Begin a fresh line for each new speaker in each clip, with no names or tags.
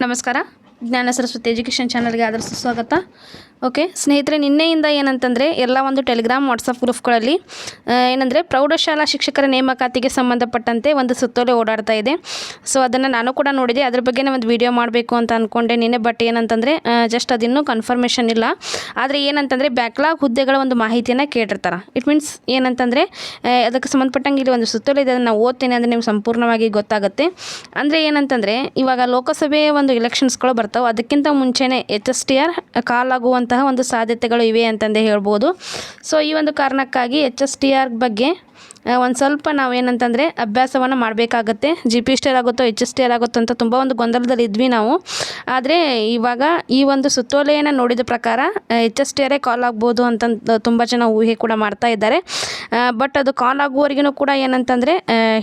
ನಮಸ್ಕಾರ. ಜ್ಞಾನ ಸರಸ್ವತಿ ಎಜುಕೇಷನ್ ಚಾನಲ್ಗೆ ಆದರ ಸುಸ್ವಾಗತ ಓಕೆ ಸ್ನೇಹಿತರೆ, ನಿನ್ನೆಯಿಂದ ಏನಂತಂದರೆ ಎಲ್ಲ ಒಂದು ಟೆಲಿಗ್ರಾಮ್ ವಾಟ್ಸಪ್ ಗ್ರೂಪ್ಗಳಲ್ಲಿ ಏನಂದರೆ ಪ್ರೌಢಶಾಲಾ ಶಿಕ್ಷಕರ ನೇಮಕಾತಿಗೆ ಸಂಬಂಧಪಟ್ಟಂತೆ ಒಂದು ಸುತ್ತೋಲೆ ಓಡಾಡ್ತಾ ಇದೆ. ಸೊ ಅದನ್ನು ನಾನು ಕೂಡ ನೋಡಿದೆ. ಅದ್ರ ಬಗ್ಗೆನೇ ಒಂದು ವಿಡಿಯೋ ಮಾಡಬೇಕು ಅಂತ ಅಂದ್ಕೊಂಡೆ ನಿನ್ನೆ ಬಟ್ ಏನಂತಂದರೆ ಜಸ್ಟ್ ಅದಿನ್ನೂ ಕನ್ಫರ್ಮೇಷನ್ ಇಲ್ಲ. ಆದರೆ ಏನಂತಂದರೆ ಬ್ಯಾಕ್ಲಾಗ್ ಹುದ್ದೆಗಳ ಒಂದು ಮಾಹಿತಿಯನ್ನು ಕೇಳಿರ್ತಾರೆ. ಇಟ್ ಮೀನ್ಸ್ ಏನಂತಂದರೆ ಅದಕ್ಕೆ ಸಂಬಂಧಪಟ್ಟಂಗೆ ಇಲ್ಲಿ ಒಂದು ಸುತ್ತೋಲೆ ಇದೆ. ಅದನ್ನು ಓದ್ತೇನೆ ಅಂದರೆ ನಿಮ್ಗೆ ಸಂಪೂರ್ಣವಾಗಿ ಗೊತ್ತಾಗುತ್ತೆ. ಅಂದರೆ ಏನಂತಂದರೆ, ಇವಾಗ ಲೋಕಸಭೆಯ ಒಂದು ಎಲೆಕ್ಷನ್ಸ್ಗಳು ಬರ್ತಾವೆ ಅದಕ್ಕಿಂತ ಮುಂಚೆನೇ ಎಚ್ ಎಸ್ ಟಿ ಆರ್ ಕಾಲಾಗುವಂತಹ ಒಂದು ಸಾಧ್ಯತೆಗಳು ಇವೆ ಅಂತಂದೇ ಹೇಳ್ಬೋದು. ಸೊ ಈ ಒಂದು ಕಾರಣಕ್ಕಾಗಿ ಎಚ್ ಎಸ್ ಟಿ ಆರ್ ಬಗ್ಗೆ ಒಂದು ಸ್ವಲ್ಪ ನಾವೇನಂತಂದರೆ ಅಭ್ಯಾಸವನ್ನು ಮಾಡಬೇಕಾಗತ್ತೆ. G P S T R ಆಗುತ್ತೋ ಎಚ್ ಎಸ್ ಟಿ ಆಗುತ್ತೋ ಅಂತ ತುಂಬ ಒಂದು ಗೊಂದಲದಲ್ಲಿ ಇದ್ವಿ ನಾವು. ಆದರೆ ಇವಾಗ ಈ ಒಂದು ಸುತ್ತೋಲೆಯನ್ನು ನೋಡಿದ ಪ್ರಕಾರ ಎಚ್ ಎಸ್ ಟಿ ಕಾಲ್ ಆಗ್ಬೋದು ಅಂತ ತುಂಬ ಜನ ಊಹೆ ಕೂಡ ಮಾಡ್ತಾ ಇದ್ದಾರೆ. ಬಟ್ ಅದು ಕಾಲ್ ಆಗುವವರೆಗೂ ಕೂಡ ಏನಂತಂದರೆ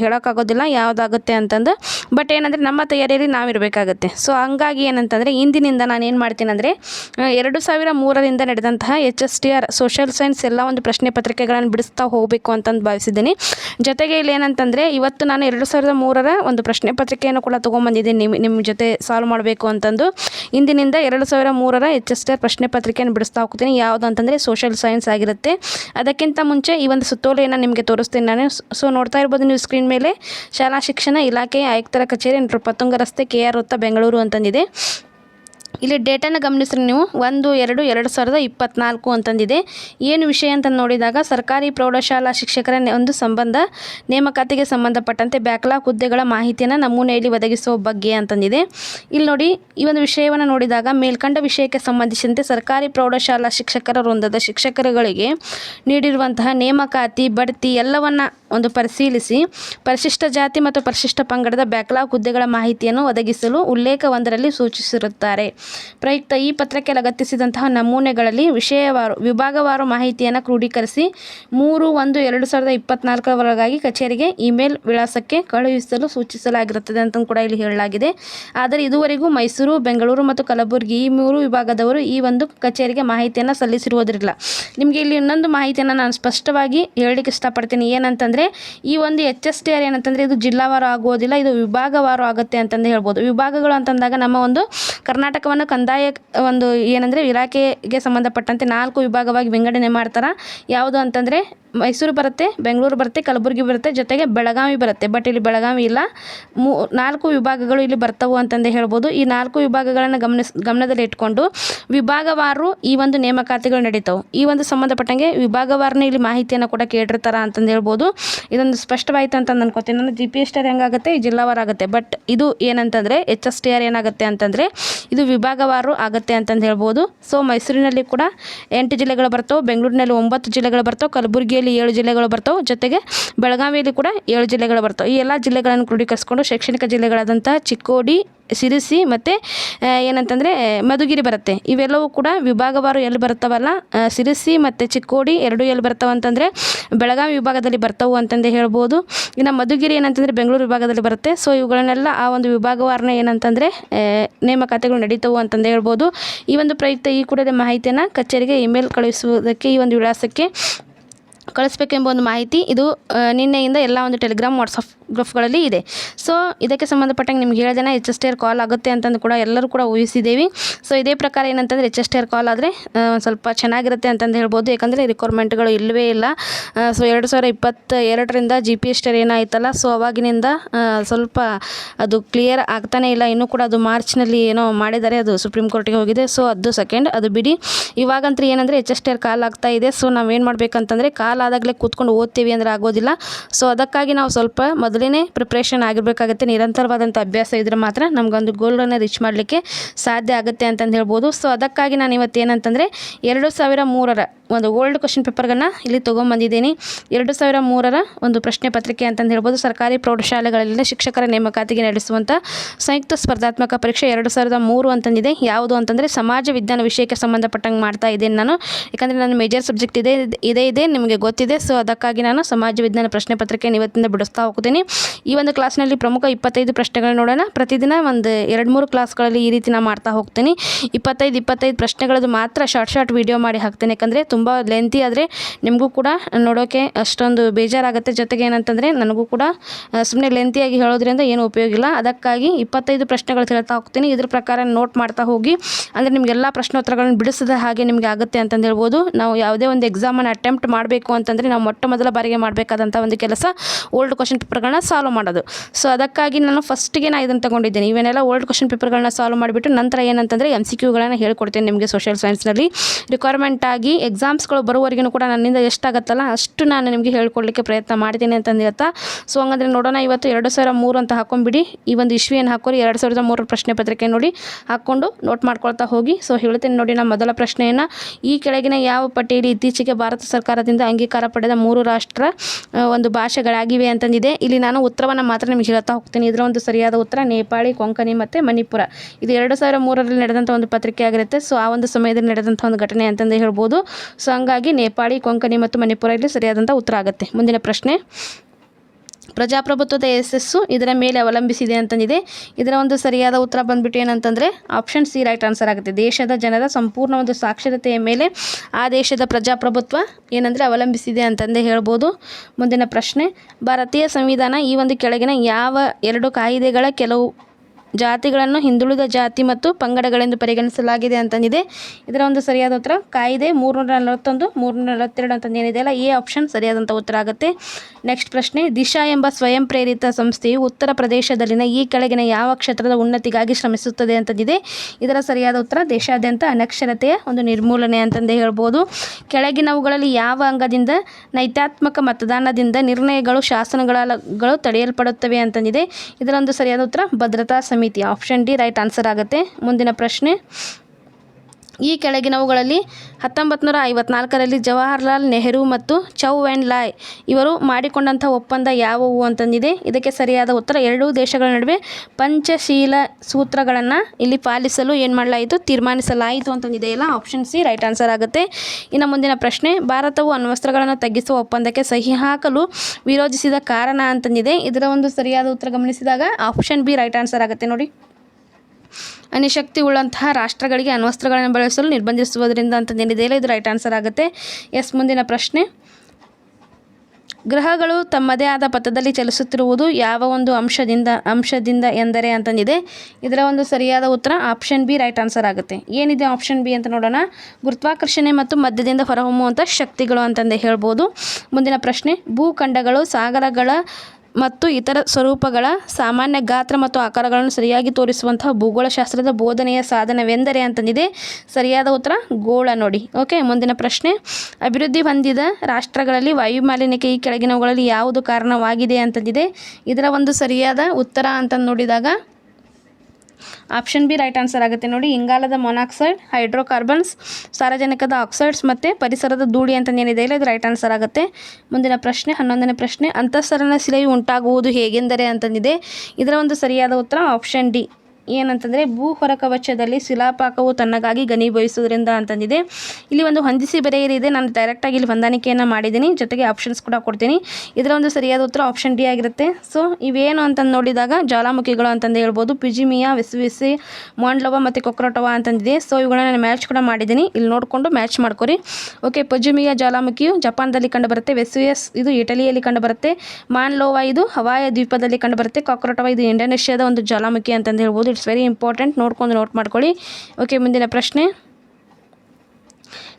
ಹೇಳೋಕ್ಕಾಗೋದಿಲ್ಲ, ಯಾವುದಾಗುತ್ತೆ ಅಂತಂದು. ಬಟ್ ಏನಂದರೆ ನಮ್ಮ ತಯಾರಿಯಲ್ಲಿ ನಾವಿರಬೇಕಾಗತ್ತೆ. ಸೊ ಹಂಗಾಗಿ ಏನಂತಂದರೆ ಇಂದಿನಿಂದ ನಾನು ಏನು ಮಾಡ್ತೀನಿ ಅಂದರೆ ಎರಡು ಸಾವಿರ ಮೂರರಿಂದ ನಡೆದಂತಹ H S T R social science ಎಲ್ಲ ಒಂದು ಪ್ರಶ್ನೆ ಪತ್ರಿಕೆಗಳನ್ನು ಬಿಡಿಸ್ತಾ ಹೋಗಬೇಕು ಅಂತಂದು ಭಾವಿಸಿದ್ದೀನಿ. ಜೊತೆಗೆ ಇಲ್ಲಿ ಏನಂತಂದರೆ ಇವತ್ತು ನಾನು ಎರಡು ಸಾವಿರದ ಮೂರರ ಒಂದು ಪ್ರಶ್ನೆ ಪತ್ರಿಕೆಯನ್ನು ಕೂಡ ತೊಗೊಂಬಂದಿದ್ದೀನಿ. ನಿಮ್ಮ ನಿಮ್ಮ ಜೊತೆ ಸಾಲ್ವ್ ಮಾಡಬೇಕು ಅಂತಂದು. ಇಂದಿನಿಂದ ಎರಡು ಸಾವಿರ ಮೂರರ ಎಚ್ ಎಸ್ ಆರ್ ಪ್ರಶ್ನೆ ಪತ್ರಿಕೆಯನ್ನು ಬಿಡಿಸ್ತಾ ಹೋಗ್ತೀನಿ. ಯಾವುದು ಅಂತಂದರೆ ಸೋಷಿಯಲ್ ಸೈನ್ಸ್ ಆಗಿರುತ್ತೆ. ಅದಕ್ಕಿಂತ ಮುಂಚೆ ಈ ಒಂದು ಸುತ್ತೋಲೆಯನ್ನು ನಿಮಗೆ ತೋರಿಸ್ತೀನಿ ನಾನು. ಸೊ ನೋಡ್ತಾ ಇರ್ಬೋದು ನೀವು ಸ್ಕ್ರೀನ್ ಮೇಲೆ. ಶಾಲಾ ಶಿಕ್ಷಣ ಇಲಾಖೆಯ ಆಯುಕ್ತರ ಕಚೇರಿ ನೃಪತುಂಗ ರಸ್ತೆ ಕೆ ಆರ್ ವೃತ್ತ ಬೆಂಗಳೂರು ಅಂತಂದಿದೆ. ಇಲ್ಲಿ ಡೇಟಾನ ಗಮನಿಸ್ರಿ ನೀವು. ಒಂದು, ಎರಡು ಎರಡು ಸಾವಿರದ ಇಪ್ಪತ್ತ್ನಾಲ್ಕು ಅಂತಂದಿದೆ. ಏನು ವಿಷಯ ಅಂತ ನೋಡಿದಾಗ ಸರ್ಕಾರಿ ಪ್ರೌಢಶಾಲಾ ಶಿಕ್ಷಕರ ಒಂದು ಸಂಬಂಧ, ನೇಮಕಾತಿಗೆ ಸಂಬಂಧಪಟ್ಟಂತೆ ಬ್ಯಾಕ್ಲಾಗ್ ಹುದ್ದೆಗಳ ಮಾಹಿತಿಯನ್ನು ನಮೂನೆಯಲ್ಲಿ ಒದಗಿಸುವ ಬಗ್ಗೆ ಅಂತಂದಿದೆ. ಇಲ್ಲಿ ನೋಡಿ, ಈ ಒಂದು ವಿಷಯವನ್ನು ನೋಡಿದಾಗ ಮೇಲ್ಕಂಡ ವಿಷಯಕ್ಕೆ ಸಂಬಂಧಿಸಿದಂತೆ ಸರ್ಕಾರಿ ಪ್ರೌಢಶಾಲಾ ಶಿಕ್ಷಕರ ವೃಂದದ ಶಿಕ್ಷಕರುಗಳಿಗೆ ನೀಡಿರುವಂತಹ ನೇಮಕಾತಿ, ಬಡ್ತಿ ಎಲ್ಲವನ್ನು ಒಂದು ಪರಿಶೀಲಿಸಿ, ಪರಿಶಿಷ್ಟ ಜಾತಿ ಮತ್ತು ಪರಿಶಿಷ್ಟ ಪಂಗಡದ ಬ್ಯಾಕ್ಲಾಗ್ ಹುದ್ದೆಗಳ ಮಾಹಿತಿಯನ್ನು ಒದಗಿಸಲು ಉಲ್ಲೇಖವೊಂದರಲ್ಲಿ ಸೂಚಿಸಿರುತ್ತಾರೆ. ಪ್ರಯುಕ್ತ ಈ ಪತ್ರಕ್ಕೆ ಲಗತ್ತಿಸಿದಂತಹ ನಮೂನೆಗಳಲ್ಲಿ ವಿಷಯವಾರು ವಿಭಾಗವಾರು ಮಾಹಿತಿಯನ್ನು ಕ್ರೋಢೀಕರಿಸಿ ಮೂರು ಒಂದು ಎರಡು ಸಾವಿರದ ಇಪ್ಪತ್ನಾಲ್ಕರವರೆಗಾಗಿ ಕಚೇರಿಗೆ ಇಮೇಲ್ ವಿಳಾಸಕ್ಕೆ ಕಳುಹಿಸಲು ಸೂಚಿಸಲಾಗಿರುತ್ತದೆ ಅಂತ ಕೂಡ ಇಲ್ಲಿ ಹೇಳಲಾಗಿದೆ. ಆದರೆ ಇದುವರೆಗೂ ಮೈಸೂರು, ಬೆಂಗಳೂರು ಮತ್ತು ಕಲಬುರಗಿ ಈ ಮೂರು ವಿಭಾಗದವರು ಈ ಒಂದು ಕಚೇರಿಗೆ ಮಾಹಿತಿಯನ್ನು ಸಲ್ಲಿಸಿರುವುದಿಲ್ಲ. ನಿಮಗೆ ಇಲ್ಲಿ ಇನ್ನೊಂದು ಮಾಹಿತಿಯನ್ನು ನಾನು ಸ್ಪಷ್ಟವಾಗಿ ಹೇಳಲಿಕ್ಕೆ ಇಷ್ಟಪಡ್ತೀನಿ. ಏನಂತಂದರೆ ಈ ಒಂದು ಎಚ್ ಎಸ್ ಟಿ ಆರ್ ಏನಂತಂದರೆ ಇದು ಜಿಲ್ಲಾವಾರು ಆಗುವುದಿಲ್ಲ, ಇದು ವಿಭಾಗವಾರು ಆಗುತ್ತೆ ಅಂತಂದು ಹೇಳ್ಬೋದು. ವಿಭಾಗಗಳು ಅಂತಂದಾಗ ನಮ್ಮ ಒಂದು ಕರ್ನಾಟಕವನ್ನು ಕಂದಾಯ ಒಂದು ಏನಂದರೆ ಇಲಾಖೆಗೆ ಸಂಬಂಧಪಟ್ಟಂತೆ ನಾಲ್ಕು ವಿಭಾಗವಾಗಿ ವಿಂಗಡಣೆ ಮಾಡ್ತಾರೆ. ಯಾವುದು ಅಂತಂದರೆ ಮೈಸೂರು ಬರುತ್ತೆ, ಬೆಂಗಳೂರು ಬರುತ್ತೆ, ಕಲಬುರಗಿ ಬರುತ್ತೆ, ಜೊತೆಗೆ ಬೆಳಗಾವಿ ಬರುತ್ತೆ. ಬಟ್ ಇಲ್ಲಿ ಬೆಳಗಾವಿ ಇಲ್ಲ. ಮೂ, ನಾಲ್ಕು ವಿಭಾಗಗಳು ಇಲ್ಲಿ ಬರ್ತವು ಅಂತಂದು ಹೇಳ್ಬೋದು. ಈ ನಾಲ್ಕು ವಿಭಾಗಗಳನ್ನು ಗಮನಿಸ್, ಗಮನದಲ್ಲಿ ಇಟ್ಕೊಂಡು ವಿಭಾಗವಾರು ಈ ಒಂದು ನೇಮಕಾತಿಗಳು ನಡೀತಾವೆ. ಈ ಒಂದು ಸಂಬಂಧಪಟ್ಟಂಗೆ ವಿಭಾಗವಾರನೇ ಇಲ್ಲಿ ಮಾಹಿತಿಯನ್ನು ಕೂಡ ಕೇಳಿರ್ತಾರೆ ಅಂತಂದು ಹೇಳ್ಬೋದು. ಇದೊಂದು ಸ್ಪಷ್ಟವಾಯಿತು ಅಂತ ಅನ್ಕೋತೀನಿ. ನನ್ನ G P S T R ಹೆಂಗಾಗುತ್ತೆ, ಈ ಜಿಲ್ಲಾವಾರು ಆಗುತ್ತೆ. ಬಟ್ ಇದು ಏನಂತಂದರೆ ಎಚ್ ಎಸ್ ಟಿ ಆರ್ ಏನಾಗುತ್ತೆ ಅಂತಂದರೆ, ಇದು ವಿಭಾಗವಾರು ಆಗುತ್ತೆ ಅಂತಂದು ಹೇಳ್ಬೋದು. ಸೊ ಮೈಸೂರಿನಲ್ಲಿ ಕೂಡ ಎಂಟು ಜಿಲ್ಲೆಗಳು ಬರ್ತವೆ, ಬೆಂಗಳೂರಿನಲ್ಲಿ ಒಂಬತ್ತು ಜಿಲ್ಲೆಗಳು ಬರ್ತವೆ, ಕಲಬುರಗಿಯಲ್ಲಿ ಏಳು ಜಿಲ್ಲೆಗಳು ಬರ್ತವೆ. ಜೊತೆಗೆ ಬೆಳಗಾವಿಯಲ್ಲಿ ಕೂಡ ಏಳು ಜಿಲ್ಲೆಗಳು ಬರ್ತವೆ. ಈ ಎಲ್ಲ ಜಿಲ್ಲೆಗಳನ್ನು ಕ್ರೋಢೀಕರಿಸ್ಕೊಂಡು ಶೈಕ್ಷಣಿಕ ಜಿಲ್ಲೆಗಳಾದಂಥ ಚಿಕ್ಕೋಡಿ, ಸಿರಿಸಿ ಮತ್ತು ಏನಂತಂದರೆ ಮಧುಗಿರಿ ಬರುತ್ತೆ. ಇವೆಲ್ಲವೂ ಕೂಡ ವಿಭಾಗವಾರು ಎಲ್ಲಿ ಬರ್ತಾವಲ್ಲ ಸಿರಿಸಿ ಮತ್ತು ಚಿಕ್ಕೋಡಿ ಎರಡು ಎಲ್ಲಿ ಬರ್ತಾವೆ ಅಂತಂದರೆ ಬೆಳಗಾವಿ ವಿಭಾಗದಲ್ಲಿ ಬರ್ತವು ಅಂತಂದು ಹೇಳ್ಬೋದು. ಇನ್ನು ಮಧುಗಿರಿ ಏನಂತಂದರೆ ಬೆಂಗಳೂರು ವಿಭಾಗದಲ್ಲಿ ಬರುತ್ತೆ. ಸೊ ಇವುಗಳನ್ನೆಲ್ಲ ಆ ಒಂದು ವಿಭಾಗವಾರನ ಏನಂತಂದರೆ ನೇಮಕಾತಿಗಳು ನಡೀತವು ಅಂತಂದು ಹೇಳ್ಬೋದು. ಈ ಒಂದು ಪ್ರಯುಕ್ತ ಈ ಕೂಡಲೇ ಮಾಹಿತಿಯನ್ನು ಕಚೇರಿಗೆ ಇಮೇಲ್ ಕಳುಹಿಸುವುದಕ್ಕೆ ಈ ಒಂದು ವಿಳಾಸಕ್ಕೆ ಕಳಿಸ್ಬೇಕೆಂಬ ಒಂದು ಮಾಹಿತಿ ಇದು ನಿನ್ನೆಯಿಂದ ಎಲ್ಲ ಒಂದು ಟೆಲಿಗ್ರಾಮ್ ವಾಟ್ಸಪ್ ಗ್ರೂಪ್ಗಳಲ್ಲಿ ಇದೆ. ಸೊ ಇದಕ್ಕೆ ಸಂಬಂಧಪಟ್ಟಂಗೆ ನಿಮ್ಗೆ ಹೇಳಿದೆ H S T R call ಆಗುತ್ತೆ ಅಂತಂದು ಕೂಡ ಎಲ್ಲರೂ ಕೂಡ ಊಹಿಸಿದ್ದೀವಿ. ಸೊ ಇದೇ ಪ್ರಕಾರ ಏನಂತಂದರೆ H S T R call ಆದರೆ ಸ್ವಲ್ಪ ಚೆನ್ನಾಗಿರುತ್ತೆ ಅಂತಂದು ಹೇಳ್ಬೋದು. ಯಾಕಂದರೆ ರಿಕ್ವೈರ್ಮೆಂಟ್ಗಳು ಇಲ್ಲವೇ ಇಲ್ಲ. ಸೊ ಎರಡು ಸಾವಿರ ಇಪ್ಪತ್ತ ಎರಡರಿಂದ G P S T R ಏನಾಯ್ತಲ್ಲ so ಅವಾಗಿನಿಂದ ಸ್ವಲ್ಪ ಅದು ಕ್ಲಿಯರ್ ಆಗ್ತಾನೇ ಇಲ್ಲ. ಇನ್ನೂ ಕೂಡ ಅದು ಮಾರ್ಚ್ನಲ್ಲಿ ಏನೋ ಮಾಡಿದ್ದಾರೆ, ಅದು ಸುಪ್ರೀಂ ಕೋರ್ಟಿಗೆ ಹೋಗಿದೆ. ಸೊ ಅದು ಸೆಕೆಂಡ್ ಅದು ಬಿಡಿ. ಇವಾಗಂತೂ ಏನಂದರೆ H S T R call ಆಗ್ತಾ ಇದೆ. ಸೊ ನಾವೇನು ಮಾಡಬೇಕಂತಂದರೆ ಕಾಲ್ ಆದಾಗಲೇ ಕೂತ್ಕೊಂಡು ಓದ್ತೀವಿ ಅಂದರೆ ಆಗೋದಿಲ್ಲ. ಸೊ ಅದಕ್ಕಾಗಿ ನಾವು ಸ್ವಲ್ಪ ಪ್ರಿಪ್ರೇಷನ್ ಆಗಿರಬೇಕಾಗುತ್ತೆ. ನಿರಂತರವಾದಂಥ ಅಭ್ಯಾಸ ಇದ್ರೆ ಮಾತ್ರ ನಮಗೊಂದು ಗೋಲ್ಡನ್ನು ರೀಚ್ ಮಾಡಲಿಕ್ಕೆ ಸಾಧ್ಯ ಆಗುತ್ತೆ ಅಂತಂದು ಹೇಳ್ಬೋದು. ಸೊ ಅದಕ್ಕಾಗಿ ನಾನು ಇವತ್ತು ಏನಂತಂದರೆ, ಎರಡು ಸಾವಿರ ಮೂರರ ಒಂದು ಓಲ್ಡ್ ಕ್ವಶನ್ ಪೇಪರ್ಗಳನ್ನ ಇಲ್ಲಿ ತೊಗೊಂಬಂದಿದ್ದೀನಿ. ಎರಡು ಸಾವಿರ ಮೂರರ ಒಂದು ಪ್ರಶ್ನೆ ಪತ್ರಿಕೆ ಅಂತಂದು ಹೇಳ್ಬೋದು. ಸರ್ಕಾರಿ ಪ್ರೌಢಶಾಲೆಗಳಲ್ಲಿ ಶಿಕ್ಷಕರ ನೇಮಕಾತಿಗೆ ನಡೆಸುವಂಥ ಸಂಯುಕ್ತ ಸ್ಪರ್ಧಾತ್ಮಕ ಪರೀಕ್ಷೆ ಎರಡು ಸಾವಿರದ ಮೂರು ಅಂತಂದಿದೆ. ಯಾವುದು ಅಂತಂದರೆ, ಸಮಾಜ ವಿಜ್ಞಾನ ವಿಷಯಕ್ಕೆ ಸಂಬಂಧಪಟ್ಟಂಗೆ ಮಾಡ್ತಾ ಇದ್ದೀನಿ ನಾನು. ಯಾಕಂದರೆ ನನ್ನ ಮೇಜರ್ ಸಬ್ಜೆಕ್ಟ್ ಇದೆ, ಇದೇ, ಇದೆ, ನಿಮಗೆ ಗೊತ್ತಿದೆ. ಸೊ ಅದಕ್ಕಾಗಿ ನಾನು ಸಮಾಜ ವಿಜ್ಞಾನ ಪ್ರಶ್ನೆ ಪತ್ರಿಕೆಯನ್ನು ಇವತ್ತಿಂದ ಬಿಡಿಸ್ತಾ ಹೋಗ್ತೀನಿ. ಈ ಒಂದು ಕ್ಲಾಸ್ನಲ್ಲಿ ಪ್ರಮುಖ ಇಪ್ಪತ್ತೈದು ಪ್ರಶ್ನೆಗಳನ್ನ ನೋಡೋಣ. ಪ್ರತಿದಿನ ಒಂದು ಎರಡು ಮೂರು ಕ್ಲಾಸ್ಗಳಲ್ಲಿ ಈ ರೀತಿ ನಾನು ಮಾಡ್ತಾ ಹೋಗ್ತೀನಿ. ಇಪ್ಪತ್ತೈದು ಇಪ್ಪತ್ತೈದು ಪ್ರಶ್ನೆಗಳದ್ದು ಮಾತ್ರ ಶಾರ್ಟ್ ಶಾರ್ಟ್ ವೀಡಿಯೋ ಮಾಡಿ ಹಾಕ್ತೇನೆ. ಯಾಕಂದರೆ ತುಂಬ ಲೆಂತಿ ಆದರೆ ನಿಮಗೂ ಕೂಡ ನೋಡೋಕ್ಕೆ ಅಷ್ಟೊಂದು ಬೇಜಾರಾಗುತ್ತೆ. ಜೊತೆಗೆ ಏನಂತಂದರೆ ನನಗೂ ಕೂಡ ಸುಮ್ಮನೆ ಲೆಂತಿಯಾಗಿ ಹೇಳೋದ್ರಿಂದ ಏನು ಉಪಯೋಗ ಇಲ್ಲ. ಅದಕ್ಕಾಗಿ ಇಪ್ಪತ್ತೈದು ಪ್ರಶ್ನೆಗಳು ಹೇಳ್ತಾ ಹೋಗ್ತೀನಿ. ಇದ್ರ ಪ್ರಕಾರ ನೋಟ್ ಮಾಡ್ತಾ ಹೋಗಿ. ಅಂದರೆ ನಿಮಗೆಲ್ಲ ಪ್ರಶ್ನೋತ್ತರಗಳನ್ನು ಬಿಡಿಸಿದ ಹಾಗೆ ನಿಮಗೆ ಆಗುತ್ತೆ ಅಂತಂದು ಹೇಳ್ಬೋದು. ನಾವು ಯಾವುದೇ ಒಂದು ಎಕ್ಸಾಮನ್ನು ಅಟೆಂಪ್ಟ್ ಮಾಡಬೇಕು ಅಂತಂದರೆ ನಾವು ಮೊಟ್ಟ ಮೊದಲ ಬಾರಿಗೆ ಮಾಡಬೇಕಾದಂಥ ಒಂದು ಕೆಲಸ. ಓಲ್ಡ್ ಕ್ವಶನ್ ಪೇಪರ್ಗಳನ್ನ ಸಾಲ್ವ್ ಮಾಡೋದು. ಸೊ ಅದಕ್ಕಾಗಿ ನಾನು ಫಸ್ಟಿಗೆ ನಾನು ಇದನ್ನು ತಗೊಂಡಿದ್ದೀನಿ. ಇವನ್ನೆಲ್ಲ ಓಲ್ಡ್ ಕ್ವಶನ್ ಪೇಪರ್ಗಳನ್ನ ಸಾಲ್ವ್ ಮಾಡಿಬಿಟ್ಟು ನಂತರ ಏನಂತಂದರೆ ಎಂ ಸಿ ಕ್ಯೂಗಳನ್ನು ಹೇಳ್ಕೊಡ್ತೀನಿ ನಿಮಗೆ ಸೋಷಿಯಲ್ ಸೈನ್ಸ್ನಲ್ಲಿ ರಿಕ್ವೈರ್ಮೆಂಟ್ ಆಗಿ ಎಕ್ಸಾಮ್ಸ್ಗಳು ಬರುವವರೆಗೂ ಕೂಡ ನನ್ನಿಂದ ಎಷ್ಟಾಗತ್ತಲ್ಲ ಅಷ್ಟು ನಾನು ನಿಮಗೆ ಹೇಳ್ಕೊಡ್ಲಿಕ್ಕೆ ಪ್ರಯತ್ನ ಮಾಡ್ತೀನಿ ಅಂತಂದು ಹೇಳ್ತಾ ಸೊ ಹಂಗಂದ್ರೆ ನೋಡೋಣ ಇವತ್ತು ಎರಡು ಸಾವಿರ ಮೂರು ಅಂತ ಹಾಕೊಂಡ್ಬಿಡಿ ಈ ಒಂದು ಇಶ್ವಿಯನ್ನು ಹಾಕೋರಿ? ಎರಡು ಸಾವಿರದ ಮೂರರ ಪ್ರಶ್ನೆ ಪತ್ರಿಕೆ ನೋಡಿ ಹಾಕ್ಕೊಂಡು ನೋಟ್ ಮಾಡ್ಕೊಳ್ತಾ ಹೋಗಿ. ಸೊ ಹೇಳ್ತೀನಿ ನೋಡಿ ನಮ್ಮ ಮೊದಲ ಪ್ರಶ್ನೆಯನ್ನು. ಈ ಕೆಳಗಿನ ಯಾವ ಪಟ್ಟಿಯಲ್ಲಿ ಇತ್ತೀಚೆಗೆ ಭಾರತ ಸರ್ಕಾರದಿಂದ ಅಂಗೀಕಾರ ಪಡೆದ ಮೂರು ರಾಷ್ಟ್ರ ಒಂದು ಭಾಷೆಗಳಾಗಿವೆ ಅಂತಂದಿದೆ. ಇಲ್ಲಿ ನಾನು ಉತ್ತರವನ್ನು ಮಾತ್ರ ನಿಮಗೆ ಹೇಳ್ತಾ ಹೋಗ್ತೀನಿ. ಇದರ ಒಂದು ಸರಿಯಾದ ಉತ್ತರ ನೇಪಾಳಿ, ಕೊಂಕಣಿ ಮತ್ತು ಮಣಿಪುರ. ಇದು ಎರಡು ಸಾವಿರ ಮೂರರಲ್ಲಿ ನಡೆದಂಥ ಒಂದು ಪತ್ರಿಕೆ ಆಗಿರುತ್ತೆ. ಸೊ ಆ ಒಂದು ಸಮಯದಲ್ಲಿ ನಡೆದಂಥ ಒಂದು ಘಟನೆ ಅಂತಂದೇ ಹೇಳ್ಬೋದು. ಸೊ ಹಂಗಾಗಿ ನೇಪಾಳಿ, ಕೊಂಕಣಿ ಮತ್ತು ಮಣಿಪುರ ಇಲ್ಲಿ ಸರಿಯಾದಂಥ ಉತ್ತರ ಆಗುತ್ತೆ. ಮುಂದಿನ ಪ್ರಶ್ನೆ. ಪ್ರಜಾಪ್ರಭುತ್ವದ ಯಶಸ್ಸು ಇದರ ಮೇಲೆ ಅವಲಂಬಿಸಿದೆ ಅಂತಂದಿದೆ. ಇದರ ಒಂದು ಸರಿಯಾದ ಉತ್ತರ ಬಂದ್ಬಿಟ್ಟು ಏನಂತಂದರೆ ಆಪ್ಷನ್ ಸಿ ರೈಟ್ ಆನ್ಸರ್ ಆಗುತ್ತೆ. ದೇಶದ ಜನರ ಸಂಪೂರ್ಣ ಒಂದು ಸಾಕ್ಷರತೆಯ ಮೇಲೆ ಆ ದೇಶದ ಪ್ರಜಾಪ್ರಭುತ್ವ ಏನಂದರೆ ಅವಲಂಬಿಸಿದೆ ಅಂತಂದೇ ಹೇಳ್ಬೋದು. ಮುಂದಿನ ಪ್ರಶ್ನೆ, ಭಾರತೀಯ ಸಂವಿಧಾನ ಈ ಒಂದು ಕೆಳಗಿನ ಯಾವ ಎರಡು ಕಾಯಿದೆಗಳ ಕೆಲವು ಜಾತಿಗಳನ್ನು ಹಿಂದುಳಿದ ಜಾತಿ ಮತ್ತು ಪಂಗಡಗಳೆಂದು ಪರಿಗಣಿಸಲಾಗಿದೆ ಅಂತಂದಿದೆ. ಇದರ ಒಂದು ಸರಿಯಾದ ಉತ್ತರ ಕಾಯಿದೆ. ಮೂರ್ನೂರ ನಲವತ್ತೊಂದು ಮೂರ್ನೂರ ನಲವತ್ತೆರಡು ಅಂತಂದು ಏನಿದೆ ಅಲ್ಲ ಎ ಆಪ್ಷನ್ ಸರಿಯಾದಂಥ ಉತ್ತರ ಆಗುತ್ತೆ. ನೆಕ್ಸ್ಟ್ ಪ್ರಶ್ನೆ, ದಿಶಾ ಎಂಬ ಸ್ವಯಂ ಪ್ರೇರಿತ ಸಂಸ್ಥೆಯು ಉತ್ತರ ಪ್ರದೇಶದಲ್ಲಿನ ಈ ಕೆಳಗಿನ ಯಾವ ಕ್ಷೇತ್ರದ ಉನ್ನತಿಗಾಗಿ ಶ್ರಮಿಸುತ್ತದೆ ಅಂತಂದಿದೆ. ಇದರ ಸರಿಯಾದ ಉತ್ತರ ದೇಶಾದ್ಯಂತ ಅನಕ್ಷರತೆಯ ಒಂದು ನಿರ್ಮೂಲನೆ ಅಂತಂದೇ ಹೇಳ್ಬೋದು. ಕೆಳಗಿನವುಗಳಲ್ಲಿ ಯಾವ ಅಂಗದಿಂದ ನೈತಾತ್ಮಕ ಮತದಾನದಿಂದ ನಿರ್ಣಯಗಳು ಶಾಸನಗಳ ತಡೆಯಲ್ಪಡುತ್ತವೆ ಅಂತಂದಿದೆ. ಇದರ ಒಂದು ಸರಿಯಾದ ಉತ್ತರ ಭದ್ರತಾ ಆಪ್ಷನ್ ಡಿ ರೈಟ್ ಆನ್ಸರ್ ಆಗುತ್ತೆ. ಮುಂದಿನ ಪ್ರಶ್ನೆ ಈ ಕೆಳಗಿನವುಗಳಲ್ಲಿ ಹತ್ತೊಂಬತ್ತು ನೂರ ಐವತ್ನಾಲ್ಕರಲ್ಲಿ ಜವಾಹರ್ಲಾಲ್ ನೆಹರು ಮತ್ತು ಚೌ ಆ್ಯಂಡ್ ಲಾಯ್ ಇವರು ಮಾಡಿಕೊಂಡಂಥ ಒಪ್ಪಂದ ಯಾವುವು ಅಂತಂದಿದೆ. ಇದಕ್ಕೆ ಸರಿಯಾದ ಉತ್ತರ, ಎರಡೂ ದೇಶಗಳ ನಡುವೆ ಪಂಚಶೀಲ ಸೂತ್ರಗಳನ್ನು ಇಲ್ಲಿ ಪಾಲಿಸಲು ಏನು ಮಾಡಲಾಯಿತು? ತೀರ್ಮಾನಿಸಲಾಯಿತು ಅಂತಂದಿದೆ. ಎಲ್ಲ ಆಪ್ಷನ್ ಸಿ ರೈಟ್ ಆನ್ಸರ್ ಆಗುತ್ತೆ. ಇನ್ನು ಮುಂದಿನ ಪ್ರಶ್ನೆ, ಭಾರತವು ಅಣ್ವಸ್ತ್ರಗಳನ್ನು ತಗ್ಗಿಸುವ ಒಪ್ಪಂದಕ್ಕೆ ಸಹಿ ಹಾಕಲು ವಿರೋಧಿಸಿದ ಕಾರಣ ಅಂತಂದಿದೆ. ಇದರ ಒಂದು ಸರಿಯಾದ ಉತ್ತರ ಗಮನಿಸಿದಾಗ ಆಪ್ಷನ್ ಬಿ ರೈಟ್ ಆನ್ಸರ್ ಆಗುತ್ತೆ ನೋಡಿ. ಅನಿಶಕ್ತಿ ಉಳ್ಳಂತಹ ರಾಷ್ಟ್ರಗಳಿಗೆ ಅಣ್ವಸ್ತ್ರಗಳನ್ನು ಬಳಸಲು ನಿರ್ಬಂಧಿಸುವುದರಿಂದ ಅಂತಂದೇನಿದೆ ಇದು ರೈಟ್ ಆನ್ಸರ್ ಆಗುತ್ತೆ. ಎಸ್ ಮುಂದಿನ ಪ್ರಶ್ನೆ. ಗ್ರಹಗಳು ತಮ್ಮದೇ ಆದ ಪಥದಲ್ಲಿ ಚಲಿಸುತ್ತಿರುವುದು ಯಾವ ಒಂದು ಅಂಶದಿಂದ ಅಂಶದಿಂದ ಎಂದರೆ ಅಂತಂದಿದೆ. ಇದರ ಒಂದು ಸರಿಯಾದ ಉತ್ತರ ಆಪ್ಷನ್ ಬಿ ರೈಟ್ ಆನ್ಸರ್ ಆಗುತ್ತೆ. ಏನಿದೆ ಆಪ್ಷನ್ ಬಿ ಅಂತ ನೋಡೋಣ. ಗುರುತ್ವಾಕರ್ಷಣೆ ಮತ್ತು ಮಧ್ಯದಿಂದ ಹೊರಹೊಮ್ಮುವಂಥ ಶಕ್ತಿಗಳು ಅಂತಂದೇ ಹೇಳ್ಬೋದು. ಮುಂದಿನ ಪ್ರಶ್ನೆ, ಭೂಖಂಡಗಳು ಸಾಗರಗಳ ಮತ್ತು ಇತರ ಸ್ವರೂಪಗಳ ಸಾಮಾನ್ಯ ಗಾತ್ರ ಮತ್ತು ಆಕಾರಗಳನ್ನು ಸರಿಯಾಗಿ ತೋರಿಸುವಂತಹ ಭೂಗೋಳಶಾಸ್ತ್ರದ ಬೋಧನೆಯ ಸಾಧನವೆಂದರೆ ಅಂತಂದಿದೆ. ಸರಿಯಾದ ಉತ್ತರ ಗೋಳ ನೋಡಿ. ಓಕೆ, ಮುಂದಿನ ಪ್ರಶ್ನೆ. ಅಭಿವೃದ್ಧಿ ಹೊಂದಿದ ರಾಷ್ಟ್ರಗಳಲ್ಲಿ ವಾಯು ಮಾಲಿನ್ಯಕ್ಕೆ ಈ ಕೆಳಗಿನವುಗಳಲ್ಲಿ ಯಾವುದು ಕಾರಣವಾಗಿದೆ ಅಂತಂದಿದೆ. ಇದರ ಒಂದು ಸರಿಯಾದ ಉತ್ತರ ಅಂತ ನೋಡಿದಾಗ ಆಪ್ಷನ್ ಬಿ ರೈಟ್ ಆನ್ಸರ್ ಆಗುತ್ತೆ ನೋಡಿ. ಇಂಗಾಲದ ಮೊನಾಕ್ಸೈಡ್ ಹೈಡ್ರೋಕಾರ್ಬನ್ಸ್ ಸಾರಜನಕದ ಆಕ್ಸೈಡ್ಸ್ ಮತ್ತು ಪರಿಸರದ ಧೂಳಿ ಅಂತ ಏನಿದೆ ಇಲ್ಲ ಇದು ರೈಟ್ ಆನ್ಸರ್ ಆಗುತ್ತೆ. ಮುಂದಿನ ಪ್ರಶ್ನೆ, ಹನ್ನೊಂದನೇ ಪ್ರಶ್ನೆ. ಅಂತಃಸರಣ ಶಿಲೆಯು ಉಂಟಾಗುವುದು ಹೇಗೆಂದರೆ ಅಂತಂದಿದೆ. ಇದರ ಒಂದು ಸರಿಯಾದ ಉತ್ತರ ಆಪ್ಷನ್ ಡಿ ಏನಂತಂದರೆ ಭೂ ಹೊರಕವಚದಲ್ಲಿ ಶಿಲಾಪಾಕವು ತನ್ನಗಾಗಿ ಘನೀಭವಿಸುವುದರಿಂದ ಅಂತಂದಿದೆ. ಇಲ್ಲಿ ಒಂದು ಹೊಂದಿಸಿ ಇದೆ. ನಾನು ಡೈರೆಕ್ಟಾಗಿ ಇಲ್ಲಿ ಹೊಂದಾಣಿಕೆಯನ್ನು ಮಾಡಿದ್ದೀನಿ. ಜೊತೆಗೆ ಆಪ್ಷನ್ಸ್ ಕೂಡ ಕೊಡ್ತೀನಿ. ಇದರ ಒಂದು ಸರಿಯಾದ ಉತ್ತರ ಆಪ್ಷನ್ ಡಿ ಆಗಿರುತ್ತೆ. ಸೊ ಇವೇನು ಅಂತಂದು ನೋಡಿದಾಗ ಜ್ವಾಲಾಮುಖಿಗಳು ಅಂತಂದು ಹೇಳ್ಬೋದು. ಪಿಜಿಮಿಯಾ, ವಿಸ್ವಿಸಿ ಮಾಂಡ್ಲವ ಮತ್ತು ಕೊಕ್ರೋಟವ ಅಂತಂದಿದೆ. ಸೊ ಇವುಗಳನ್ನ ನಾನು ಮ್ಯಾಚ್ ಕೂಡ ಮಾಡಿದ್ದೀನಿ. ಇಲ್ಲಿ ನೋಡಿಕೊಂಡು ಮ್ಯಾಚ್ ಮಾಡ್ಕೊರಿ. ಓಕೆ ಪಜಿಮಿಯಾ ಜಾಲಾಮುಖಿಯು ಜಪಾನ್ದಲ್ಲಿ ಕಂಡುಬರುತ್ತೆ. ವೆಸ್ವಿಯಸ್ ಇದು ಇಟಲಿಯಲ್ಲಿ ಕಂಡುಬರುತ್ತೆ. ಮಾನ್ಲೋವಾ ಇದು ಹವಾಯ ದ್ವೀಪದಲ್ಲಿ ಕಂಡುಬರುತ್ತೆ. ಕಾಕ್ರೋಟವ ಇದು ಇಂಡೋನೇಷ್ಯಾದ ಒಂದು ಜಾಲಾಮುಖಿ ಅಂತಂದು ಹೇಳ್ಬೋದು. It's very important. ನೋಡ್ಕೊಂಡು ನೋಟ್ ಮಾಡ್ಕೊಳ್ಳಿ. ಓಕೆ ಮುಂದಿನ ಪ್ರಶ್ನೆ.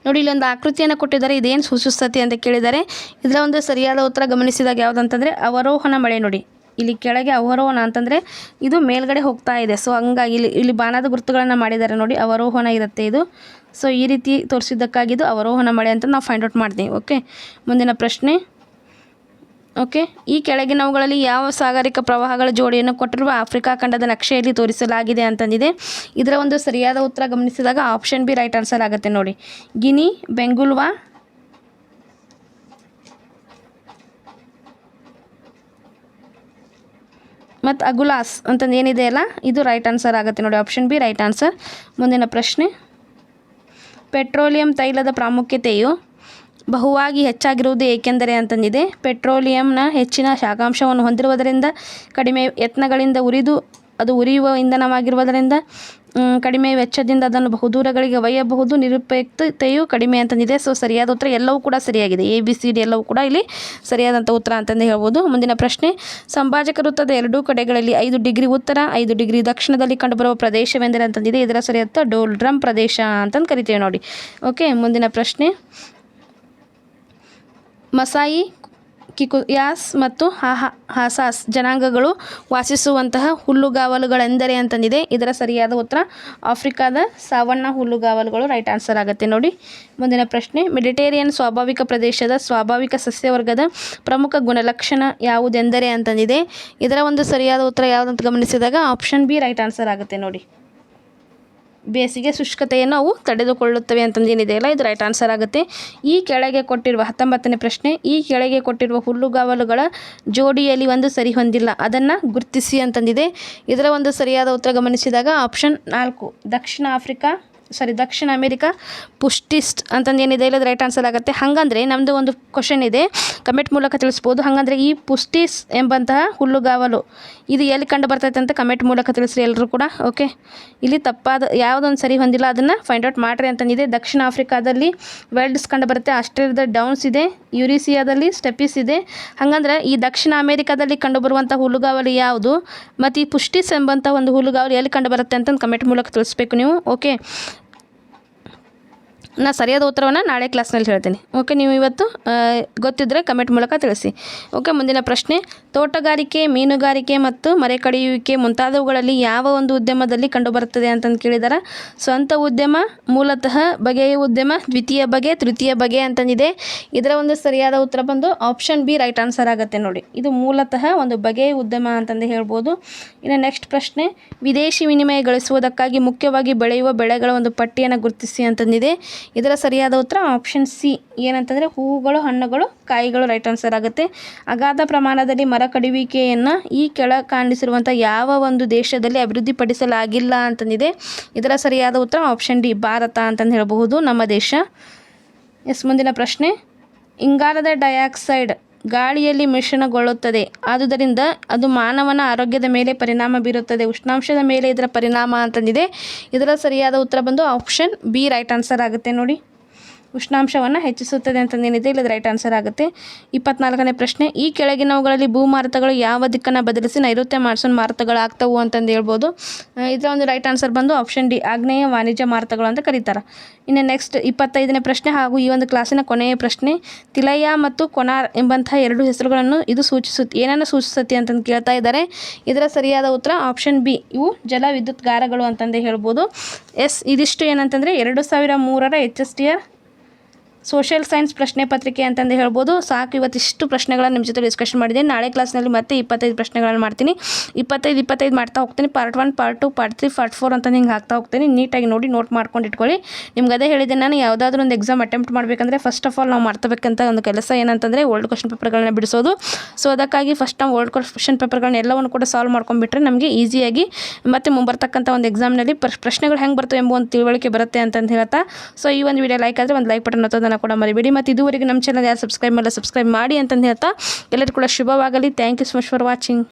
ನೋಡಿ, ಇಲ್ಲೊಂದು ಆಕೃತಿಯನ್ನು ಕೊಟ್ಟಿದ್ದಾರೆ. ಇದೇನು ಸೂಚಿಸ್ತತಿ ಅಂತ ಕೇಳಿದ್ದಾರೆ. ಇದರ ಒಂದು ಸರಿಯಾದ ಉತ್ತರ ಗಮನಿಸಿದಾಗ ಯಾವುದಂತಂದರೆ ಅವರೋಹಣ ಮಳೆ ನೋಡಿ. ಇಲ್ಲಿ ಕೆಳಗೆ ಅವರೋಹಣ ಅಂತಂದರೆ, ಇದು ಮೇಲ್ಗಡೆ ಹೋಗ್ತಾ ಇದೆ. ಸೊ ಹಂಗಾಗಿ ಇಲ್ಲಿ ಇಲ್ಲಿ ಬಾಣದ ಗುರುತುಗಳನ್ನು ಮಾಡಿದ್ದಾರೆ ನೋಡಿ. ಅವರೋಹಣ ಇರುತ್ತೆ ಇದು. ಸೊ ಈ ರೀತಿ ತೋರಿಸಿದ್ದಕ್ಕಾಗಿದ್ದು ಅವರೋಹಣ ಮಳೆ ಅಂತ ನಾವು ಫೈಂಡ್ ಔಟ್ ಮಾಡ್ತೀವಿ. ಓಕೆ ಮುಂದಿನ ಪ್ರಶ್ನೆ. ಓಕೆ ಈ ಕೆಳಗಿನವುಗಳಲ್ಲಿ ಯಾವ ಸಾಗರಿಕ ಪ್ರವಾಹಗಳ ಜೋಡಿಯನ್ನು ಕೊಟ್ಟಿರುವ ಆಫ್ರಿಕಾ ಖಂಡದ ನಕ್ಷೆಯಲ್ಲಿ ತೋರಿಸಲಾಗಿದೆ ಅಂತಂದಿದೆ. ಇದರ ಒಂದು ಸರಿಯಾದ ಉತ್ತರ ಗಮನಿಸಿದಾಗ ಆಪ್ಷನ್ ಬಿ ರೈಟ್ ಆನ್ಸರ್ ಆಗುತ್ತೆ ನೋಡಿ. ಗಿನಿ, ಬೆಂಗುಲ್ವಾ? ಮತ್ತು ಅಗುಲಾಸ್ ಅಂತಂದು ಏನಿದೆ ಅಲ್ಲ, ಇದು ರೈಟ್ ಆನ್ಸರ್ ಆಗುತ್ತೆ ನೋಡಿ. ಆಪ್ಷನ್ ಬಿ ರೈಟ್ ಆನ್ಸರ್ ಮುಂದಿನ ಪ್ರಶ್ನೆ. ಪೆಟ್ರೋಲಿಯಂ ತೈಲದ ಪ್ರಾಮುಖ್ಯತೆಯು ಬಹುವಾಗಿ ಹೆಚ್ಚಾಗಿರುವುದು ಏಕೆಂದರೆ ಅಂತಂದಿದೆ, ಪೆಟ್ರೋಲಿಯಂನ ಹೆಚ್ಚಿನ ಶಾಖಾಂಶವನ್ನು ಹೊಂದಿರುವುದರಿಂದ ಕಡಿಮೆ ಯತ್ನಗಳಿಂದ ಉರಿದು ಅದು ಉರಿಯುವ ಇಂಧನವಾಗಿರುವುದರಿಂದ ಕಡಿಮೆ ವೆಚ್ಚದಿಂದ ಅದನ್ನು ಬಹುದೂರಗಳಿಗೆ ಒಯ್ಯಬಹುದು. ನಿರುಪಯುಕ್ತತೆಯು ಕಡಿಮೆ ಅಂತಂದಿದೆ. ಸೊ ಸರಿಯಾದ ಉತ್ತರ ಎಲ್ಲವೂ ಕೂಡ ಸರಿಯಾಗಿದೆ. ಎ ಬಿ ಸಿ ಡಿ ಎಲ್ಲವೂ ಕೂಡ ಇಲ್ಲಿ ಸರಿಯಾದಂಥ ಉತ್ತರ ಅಂತಂದು ಹೇಳ್ಬೋದು. ಮುಂದಿನ ಪ್ರಶ್ನೆ ಸಂಭಾಜಕ ವೃತ್ತದ ಎರಡೂ ಕಡೆಗಳಲ್ಲಿ ಐದು ಡಿಗ್ರಿ ಉತ್ತರ, ಐದು ಡಿಗ್ರಿ ದಕ್ಷಿಣದಲ್ಲಿ ಕಂಡುಬರುವ ಪ್ರದೇಶವೆಂದರೆ ಅಂತಂದಿದೆ. ಇದರ ಸರಿಯಾದ ಡೋಲ್ಡ್ರಮ್ ಪ್ರದೇಶ ಅಂತಂದು ಕರಿತೀವಿ ನೋಡಿ. ಓಕೆ ಮುಂದಿನ ಪ್ರಶ್ನೆ ಮಸಾಯಿ, ಕಿಕುಯಾಸ್ ಮತ್ತು ಹಾಹಾ, ಹಾಸಾಸ್ ಜನಾಂಗಗಳು ವಾಸಿಸುವಂತಹ ಹುಲ್ಲುಗಾವಲುಗಳೆಂದರೆ ಅಂತಂದಿದೆ. ಇದರ ಸರಿಯಾದ ಉತ್ತರ, ಆಫ್ರಿಕಾದ ಸಾವಣ್ಣ ಹುಲ್ಲುಗಾವಲುಗಳು. ರೈಟ್ ಆನ್ಸರ್ ಆಗುತ್ತೆ ನೋಡಿ. ಮುಂದಿನ ಪ್ರಶ್ನೆ, ಮೆಡಿಟೇರಿಯನ್ ಸ್ವಾಭಾವಿಕ ಪ್ರದೇಶದ ಸ್ವಾಭಾವಿಕ ಸಸ್ಯವರ್ಗದ ಪ್ರಮುಖ ಗುಣಲಕ್ಷಣ ಯಾವುದೆಂದರೆ ಅಂತಂದಿದೆ. ಇದರ ಒಂದು ಸರಿಯಾದ ಉತ್ತರ ಯಾವುದಂತ ಗಮನಿಸಿದಾಗ ಆಪ್ಷನ್ ಬಿ ರೈಟ್ ಆನ್ಸರ್ ಆಗುತ್ತೆ ನೋಡಿ. ಬೇಸಿಗೆ ಶುಷ್ಕತೆಯನ್ನು ಅವು ತಡೆದುಕೊಳ್ಳುತ್ತವೆ ಅಂತಂದೇನಿದೆ ಅಲ್ಲ, ಇದು ರೈಟ್ ಆನ್ಸರ್ ಆಗುತ್ತೆ. ಈ ಕೆಳಗೆ ಕೊಟ್ಟಿರುವ ಹತ್ತೊಂಬತ್ತನೇ ಪ್ರಶ್ನೆ, ಈ ಕೆಳಗೆ ಕೊಟ್ಟಿರುವ ಹುಲ್ಲುಗಾವಲುಗಳ ಜೋಡಿಯಲ್ಲಿ ಒಂದು ಸರಿ ಹೊಂದಿಲ್ಲ, ಅದನ್ನು ಗುರುತಿಸಿ ಅಂತಂದಿದೆ. ಇದರ ಒಂದು ಸರಿಯಾದ ಉತ್ತರ ಗಮನಿಸಿದಾಗ ಆಪ್ಷನ್ ನಾಲ್ಕು, ದಕ್ಷಿಣ ಆಫ್ರಿಕಾ ಸಾರಿ ದಕ್ಷಿಣ ಅಮೇರಿಕಾ ಪುಷ್ಟಿಸ್ಟ್ ಅಂತಂದು ಏನಿದೆ ಇಲ್ಲದ ರೈಟ್ ಆನ್ಸರ್ ಆಗುತ್ತೆ. ಹಾಗಂದ್ರೆ ನಮ್ಮದು ಒಂದು ಕ್ವಶನ್ ಇದೆ. ಕಮೆಂಟ್ ಮೂಲಕ ತಿಳಿಸ್ಬೋದು. ಹಾಗಂದ್ರೆ ಈ ಪುಷ್ಟಿಸ್ ಎಂಬಂತಹ ಹುಲ್ಲುಗಾವಲು, ಇದು ಎಲ್ಲಿ ಕಂಡು ಬರ್ತೈತೆ ಅಂತ ಕಮೆಂಟ್ ಮೂಲಕ ತಿಳಿಸ್ರಿ ಎಲ್ಲರೂ ಕೂಡ ಓಕೆ ಇಲ್ಲಿ ತಪ್ಪಾದ, ಯಾವುದೊಂದು ಸರಿ ಹೊಂದಿಲ್ಲ, ಅದನ್ನು ಫೈಂಡ್ ಔಟ್ ಮಾಡಿರಿ ಅಂತಂದಿದೆ. ದಕ್ಷಿಣ ಆಫ್ರಿಕಾದಲ್ಲಿ ವೆಲ್ಡ್ಸ್ ಕಂಡು ಬರುತ್ತೆ. ಆಸ್ಟ್ರೇಲಿಯಾದ ಡೌನ್ಸ್ ಇದೆ ಯುರಿಸಿಯಾದಲ್ಲಿ ಸ್ಟೆಪಿಸ್ ಇದೆ. ಹಾಗಂದ್ರೆ ಈ ದಕ್ಷಿಣ ಅಮೇರಿಕಾದಲ್ಲಿ ಕಂಡುಬರುವಂಥ ಹುಲ್ಲುಗಾವಲು ಯಾವುದು ಮತ್ತು ಈ ಪುಷ್ಟಿಸ್ ಎಂಬಂಥ ಒಂದು ಹುಲ್ಲುಗಾವಲು ಎಲ್ಲಿ ಕಂಡು ಬರುತ್ತೆ ಅಂತಂದು ಕಮೆಂಟ್ ಮೂಲಕ ತಿಳಿಸ್ಬೇಕು ನೀವು ಓಕೆ ನಾ ಸರಿಯಾದ ಉತ್ತರವನ್ನು ನಾಳೆ ಕ್ಲಾಸ್ನಲ್ಲಿ ಹೇಳ್ತೀನಿ. ಓಕೆ ನೀವು ಇವತ್ತು ಗೊತ್ತಿದ್ದರೆ ಕಮೆಂಟ್ ಮೂಲಕ ತಿಳಿಸಿ. ಓಕೆ ಮುಂದಿನ ಪ್ರಶ್ನೆ. ತೋಟಗಾರಿಕೆ, ಮೀನುಗಾರಿಕೆ ಮತ್ತು ಮರೆ ಕಡಿಯುವಿಕೆ ಮುಂತಾದವುಗಳಲ್ಲಿ ಯಾವ ಒಂದು ಉದ್ಯಮದಲ್ಲಿ ಕಂಡುಬರುತ್ತದೆ ಅಂತಂದು ಕೇಳಿದಾರೆ? ಸ್ವಂತ ಉದ್ಯಮ, ಮೂಲತಃ ಬಗೆಯ ಉದ್ಯಮ, ದ್ವಿತೀಯ ಬಗೆ, ತೃತೀಯ ಬಗೆ ಅಂತಂದಿದೆ. ಇದರ ಒಂದು ಸರಿಯಾದ ಉತ್ತರ ಬಂದು ಆಪ್ಷನ್ ಬಿ ರೈಟ್ ಆನ್ಸರ್ ಆಗುತ್ತೆ ನೋಡಿ. ಇದು ಮೂಲತಃ ಒಂದು ಬಗೆಯ ಉದ್ಯಮ ಅಂತಂದು ಹೇಳ್ಬೋದು. ಇನ್ನು ನೆಕ್ಸ್ಟ್ ಪ್ರಶ್ನೆ. ವಿದೇಶಿ ವಿನಿಮಯ ಗಳಿಸುವುದಕ್ಕಾಗಿ ಮುಖ್ಯವಾಗಿ ಬೆಳೆಯುವ ಬೆಳೆಗಳ ಒಂದು ಪಟ್ಟಿಯನ್ನು ಗುರುತಿಸಿ ಅಂತಂದಿದೆ. ಇದರ ಸರಿಯಾದ ಉತ್ತರ ಆಪ್ಷನ್ ಸಿ ಏನಂತಂದರೆ ಹೂವುಗಳು, ಹಣ್ಣುಗಳು, ಕಾಯಿಗಳು ರೈಟ್ ಆನ್ಸರ್ ಆಗುತ್ತೆ. ಅಗಾಧ ಪ್ರಮಾಣದಲ್ಲಿ ಮರ ಕಡಿಯುವಿಕೆಯನ್ನು ಈ ಕೆಳ ಕಾಣಿಸಿರುವಂಥ ಯಾವ ಒಂದು ದೇಶದಲ್ಲಿ ಅಭಿವೃದ್ಧಿಪಡಿಸಲಾಗಿಲ್ಲ ಅಂತಂದಿದೆ. ಇದರ ಸರಿಯಾದ ಉತ್ತರ ಆಪ್ಷನ್ ಡಿ ಭಾರತ ಅಂತಂದು ಹೇಳಬಹುದು ನಮ್ಮ ದೇಶ. ಎಸ್, ಮುಂದಿನ ಪ್ರಶ್ನೆ. ಇಂಗಾಲದ ಡೈಆಕ್ಸೈಡ್ ಗಾಳಿಯಲ್ಲಿ ಮಿಶ್ರಣಗೊಳ್ಳುತ್ತದೆ. ಆದುದರಿಂದ ಅದು ಮಾನವನ ಆರೋಗ್ಯದ ಮೇಲೆ ಪರಿಣಾಮ ಬೀರುತ್ತದೆ. ಉಷ್ಣಾಂಶದ ಮೇಲೆ ಇದರ ಪರಿಣಾಮ ಅಂತಂದಿದೆ. ಇದರ ಸರಿಯಾದ ಉತ್ತರ ಬಂದು ಆಪ್ಷನ್ ಬಿ ರೈಟ್ ಆನ್ಸರ್ ಆಗುತ್ತೆ ನೋಡಿ. ಉಷ್ಣಾಂಶವನ್ನು ಹೆಚ್ಚಿಸುತ್ತದೆ ಅಂತಂದೇನಿದೆ ಇಲ್ಲದ ರೈಟ್ ಆನ್ಸರ್ ಆಗುತ್ತೆ. ಇಪ್ಪತ್ನಾಲ್ಕನೇ ಪ್ರಶ್ನೆ, ಈ ಕೆಳಗಿನವುಗಳಲ್ಲಿ ಭೂಮಾರುತಗಳು ಯಾವ ದಿಕ್ಕನ್ನು ಬದಲಿಸಿ ನೈಋತ್ಯ ಮಾನ್ಸೂನ್ ಮಾರುತಗಳಾಗ್ತವು ಅಂತಂದು ಹೇಳ್ಬೋದು. ಇದರ ಒಂದು ರೈಟ್ ಆನ್ಸರ್ ಬಂದು ಆಪ್ಷನ್ ಡಿ ಆಗ್ನೇಯ ವಾಣಿಜ್ಯ ಮಾರುತಗಳು ಅಂತ ಕರೀತಾರೆ. ಇನ್ನು ನೆಕ್ಸ್ಟ್ ಇಪ್ಪತ್ತೈದನೇ ಪ್ರಶ್ನೆ ಹಾಗೂ ಈ ಒಂದು ಕ್ಲಾಸಿನ ಕೊನೆಯ ಪ್ರಶ್ನೆ ತಿಲಯ ಮತ್ತು ಕೊನಾರ್ ಎಂಬಂತಹ ಎರಡು ಹೆಸರುಗಳನ್ನು ಇದು ಸೂಚಿಸುತ್ತೆ ಏನನ್ನು ಸೂಚಿಸುತ್ತೆ ಅಂತಂದು ಕೇಳ್ತಾ ಇದ್ದಾರೆ ಇದರ ಸರಿಯಾದ ಉತ್ತರ ಆಪ್ಷನ್ ಬಿ ಇವು ಜಲ ವಿದ್ಯುತ್ಗಾರಗಳು ಅಂತಂದೇ ಹೇಳ್ಬೋದು. ಎಸ್, ಇದಿಷ್ಟು ಏನಂತಂದರೆ ಎರಡು ಸಾವಿರ ಮೂರರ ಎಚ್ ಎಸ್ ಟಿಯ ಸೋಷಿಯಲ್ ಸೈನ್ಸ್ ಪ್ರಶ್ನೆ ಪತ್ರಿಕೆ ಅಂತಂದು ಹೇಳ್ಬೋದು. ಸಾಕು, ಇವತ್ತಿಷ್ಟು ಪ್ರಶ್ನೆಗಳನ್ನು ನಿಮ್ಮ ಜೊತೆ ಡಿಸ್ಕಷನ್ ಮಾಡಿದ್ದೀನಿ. ನಾಳೆ ಕ್ಲಾಸ್ನಲ್ಲಿ ಮತ್ತೆ ಇಪ್ಪತ್ತೈದು ಪ್ರಶ್ನೆಗಳನ್ನು ಮಾಡ್ತೀನಿ. ಇಪ್ಪತ್ತೈದು ಇಪ್ಪತ್ತೈದು ಮಾಡ್ತಾ ಹೋಗ್ತೀನಿ. Part one part two part three part four ಅಂತ ಹಿಂಗೆ ಹಾಕ್ತಾ ಹೋಗ್ತೀನಿ. ನೀಟಾಗಿ ನೋಡಿ ನೋಟ್ ಮಾಡ್ಕೊಂಡು ಇಟ್ಕೊಳ್ಳಿ. ನಿಮ್ಗೆ ಅದೇ ಹೇಳಿದೆ ನಾನು ಯಾವುದಾದ್ರೂ ಒಂದು ಎಕ್ಸಾಮ್ ಅಟೆಂಪ್ಟ್ ಮಾಡಬೇಕಂದ್ರೆ ಫಸ್ಟ್ ಆಫ್ ಆಲ್ ನಾವು ಮಾಡ್ತಬೇಕಂತ ಒಂದು ಕೆಲಸ ಏನಂತಂದರೆ ಓಲ್ಡ್ ಕ್ವಶನ್ ಪೇಪರ್ಗಳನ್ನ ಬಿಡಿಸೋದು. ಸೊ ಅದಕ್ಕಾಗಿ ಫಸ್ಟ್ ನಾವು ಓಲ್ಡ್ ಕ್ವಶನ್ ಪೇಪರ್ಗಳನ್ನ ಎಲ್ಲವನ್ನು ಕೂಡ ಸಾಲ್ವ್ ಮಾಡ್ಕೊಂಡ್ಬಿಟ್ರೆ ನಮಗೆ ಈಸಿಯಾಗಿ ಮತ್ತೆ ಮುಂಬರ್ತಕ್ಕಂಥ ಒಂದು ಎಕ್ಸಾಮ್ನಲ್ಲಿ ಪ್ರಶ್ನೆಗಳು ಹೆಂಗೆ ಬರ್ತವೆ ಎಂಬ ಒಂದು ತಿಳುವಳಿಕೆ ಬರುತ್ತೆ ಅಂತಂದು ಹೇಳ್ತಾ. ಸೊ ಈ ಒಂದು ವಿಡಿಯೋ ಲೈಕ್ ಆದರೆ ಒಂದು ಲೈಕ್ ಬಟನ್ ಒತ್ತೋದನ್ನು ಕೂಡ ಮರಿಬೇಡಿ. ಮತ್ತು ಇದುವರೆಗೆ ನಮ್ಮ ಚಾನಲ್ ಯಾರು ಸಬ್ಸ್ಕ್ರೈಬ್ ಮಾಡಲ್ಲ, ಸಬ್ಸ್ಕ್ರೈಬ್ ಮಾಡಿ ಅಂತಂದು ಹೇಳ್ತಾ ಎಲ್ಲರೂ ಕೂಡ ಶುಭವಾಗಲಿ. Thank you so much for watching